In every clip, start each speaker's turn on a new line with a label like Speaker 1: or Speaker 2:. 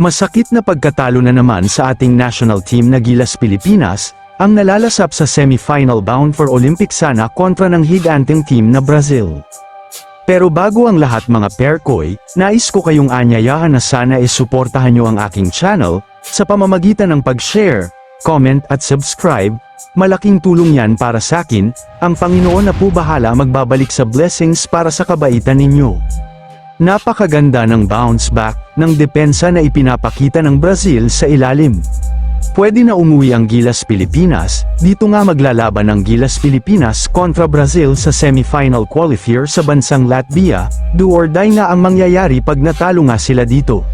Speaker 1: Masakit na pagkatalo na naman sa ating national team na Gilas Pilipinas, ang nalalasap sa semi-final bound for Olympic sana kontra ng higanting team na Brazil. Pero bago ang lahat mga perkoy, nais ko kayong anyayahan na sana isuportahan nyo ang aking channel, sa pamamagitan ng pag-share, comment at subscribe, malaking tulong yan para sa akin, ang Panginoon na po bahala magbabalik sa blessings para sa kabaitan ninyo. Napakaganda ng bounce back ng depensa na ipinapakita ng Brazil sa ilalim. Pwede na umuwi ang Gilas Pilipinas, dito nga maglalaban ang Gilas Pilipinas kontra Brazil sa semifinal qualifier sa bansang Latvia, do or die na ang mangyayari pag natalo nga sila dito.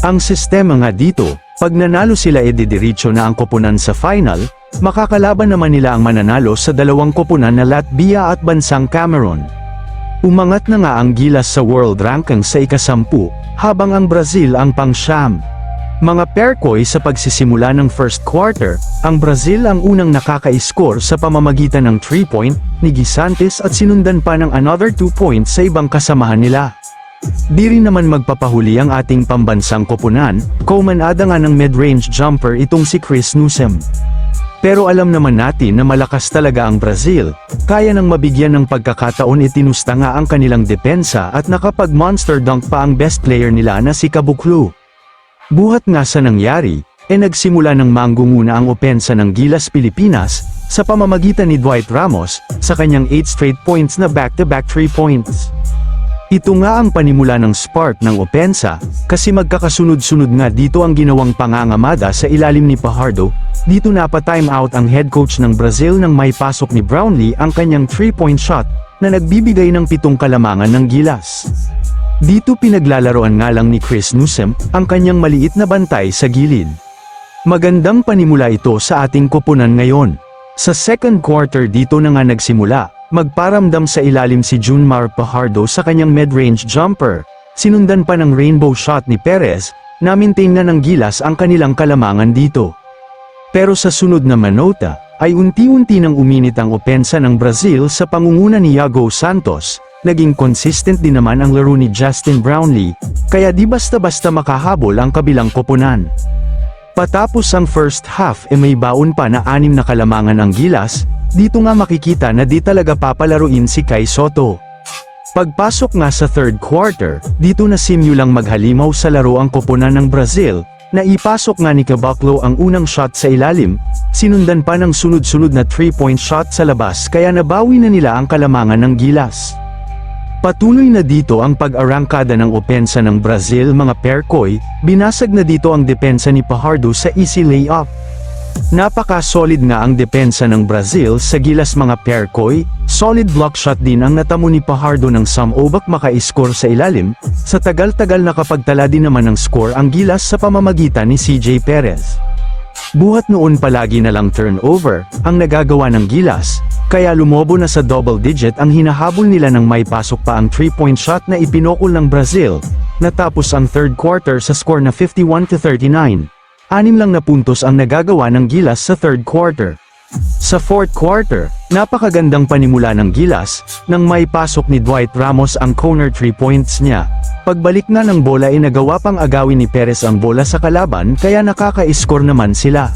Speaker 1: Ang sistema nga dito, pag nanalo sila edidiretso na ang koponan sa final, makakalaban naman nila ang mananalo sa dalawang koponan na Latvia at bansang Cameroon. Umangat na nga ang gilas sa world ranking sa ikasampu, habang ang Brazil ang pangsyam. Mga perkoy sa pagsisimula ng first quarter, ang Brazil ang unang nakaka-score sa pamamagitan ng 3-point ni Gisantes at sinundan pa ng another 2 points sa ibang kasamahan nila. Di rin naman magpapahuli ang ating pambansang koponan, kumanada nga ng mid-range jumper itong si Chris Newsom. Pero alam naman natin na malakas talaga ang Brazil, kaya nang mabigyan ng pagkakataon itinusta nga ang kanilang depensa at nakapag-monster dunk pa ang best player nila na si Kabuklu. Buhat nga sa nangyari, e nagsimula ng manggunguna ang opensa ng Gilas Pilipinas, sa pamamagitan ni Dwight Ramos, sa kanyang 8 straight points na back-to-back 3 points. Ito nga ang panimula ng spark ng opensa, kasi magkakasunod-sunod nga dito ang ginawang pangangamada sa ilalim ni Pajardo, dito napatime out ang head coach ng Brazil nang may pasok ni Brownlee ang kanyang 3-point shot, na nagbibigay ng pitong kalamangan ng gilas. Dito pinaglalaroan nga lang ni Chris Newsom, ang kanyang maliit na bantay sa gilid. Magandang panimula ito sa ating koponan ngayon. Sa second quarter dito na nga nagsimula, magparamdam sa ilalim si Junmar Pajardo sa kanyang mid-range jumper. Sinundan pa ng rainbow shot ni Perez, na maintain na ng gilas ang kanilang kalamangan dito. Pero sa sunod na manota, ay unti-unti nang uminit ang opensa ng Brazil sa pangunguna ni Yago Santos, naging consistent din naman ang laro ni Justin Brownlee, kaya di basta-basta makahabol ang kabilang koponan. Patapos ang first half e may baon pa na anim na kalamangan ang gilas, dito nga makikita na di talaga papalaruin si Kai Soto. Pagpasok nga sa third quarter, dito na simulang maghalimaw sa laro ang koponan ng Brazil, na ipasok nga ni Caboclo ang unang shot sa ilalim, sinundan pa ng sunod-sunod na 3-point shot sa labas kaya nabawi na nila ang kalamangan ng gilas. Patuloy na dito ang pag-arangkada ng opensa ng Brazil mga perkoy, binasag na dito ang depensa ni Pajardo sa easy layup. Napaka-solid nga ang depensa ng Brazil sa gilas mga perkoy, solid block shot din ang natamo ni Pajardo ng Sam Obak maka-score sa ilalim, sa tagal-tagal nakapagtala din naman ng score ang gilas sa pamamagitan ni CJ Perez. Buhat noon palagi na lang turnover, ang nagagawa ng gilas, kaya lumobo na sa double digit ang hinahabol nila nang may pasok pa ang 3-point shot na ipinokol ng Brazil, natapos ang third quarter sa score na 51-39. Anim lang na puntos ang nagagawa ng Gilas sa third quarter. Sa fourth quarter, napakagandang panimula ng Gilas, nang may pasok ni Dwight Ramos ang corner 3 points niya. Pagbalik na ng bola ay nagawa pang agawin ni Perez ang bola sa kalaban kaya nakaka-score naman sila.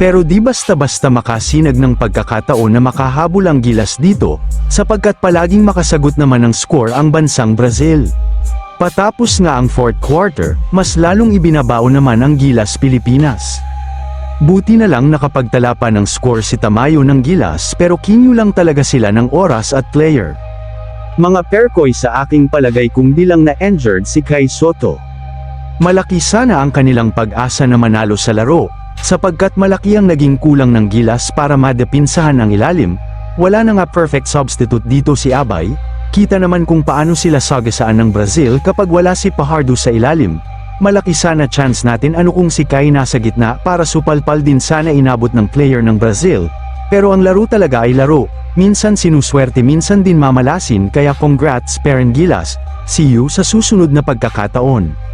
Speaker 1: Pero di basta-basta makasinag ng pagkakataon na makahabol ang gilas dito, sapagkat palaging makasagot naman ng score ang bansang Brazil. Patapos nga ang fourth quarter, mas lalong ibinabao naman ang Gilas Pilipinas. Buti na lang nakapagtala pa ng score si Tamayo ng Gilas pero kinyo lang talaga sila ng oras at player. Mga perkoy sa aking palagay kung bilang na injured si Kai Soto. Malaki sana ang kanilang pag-asa na manalo sa laro, sapagkat malaki ang naging kulang ng gilas para madepinsahan ang ilalim, wala na nga perfect substitute dito si Abay, kita naman kung paano sila sagasaan ng Brazil kapag wala si Pajardo sa ilalim. Malaki sana chance natin ano kung si Kai nasa gitna para supalpal din sana inabot ng player ng Brazil, pero ang laro talaga ay laro, minsan sinuswerte minsan din mamalasin kaya congrats Peren Gilas, see you sa susunod na pagkakataon.